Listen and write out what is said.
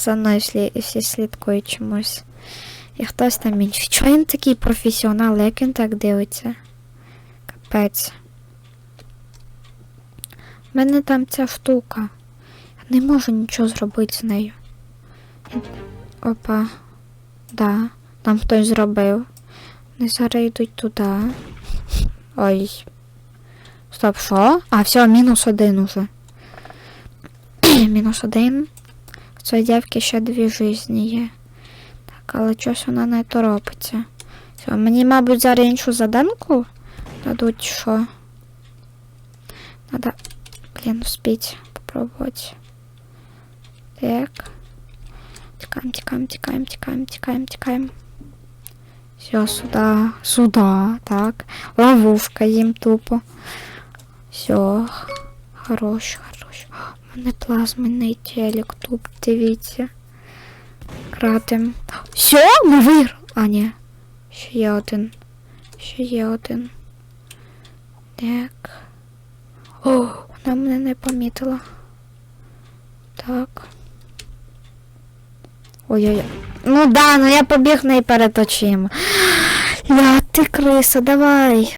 за мною слі... всі слідкують чомусь. І хтось там інший. Чого він такий професіонал, як він так дивиться? Капець. У мене там ця штука. Я не можу нічого зробити з нею. Опа. Да, там хтось зробив. Вони зараз йдуть туди. Ой. Стоп, що? А, все, мінус один уже. мінус один. В цієї дівки ще дві жизні є. Так, але щось вона не торопиться. Все, мені, мабуть, зараз іншу заданку дадуть, що. Надо, блін, успіть попробувати. Так. Тікаємо, тікаємо, тікаємо, тікаємо, тікаємо, тікаємо. Все, сюда, сюда, так. Ловушка їм тупо. Все. Хорош, хорош. Мене плазменний телек тут, дивіться. Кратим. Все, ми виграли. А, ні. Ще є один. Ще є один. Так. О, вона мене не помітила. Так. Ой-ой-ой. Ну да, ну я побіг неї перед очима. Я ти криса, давай.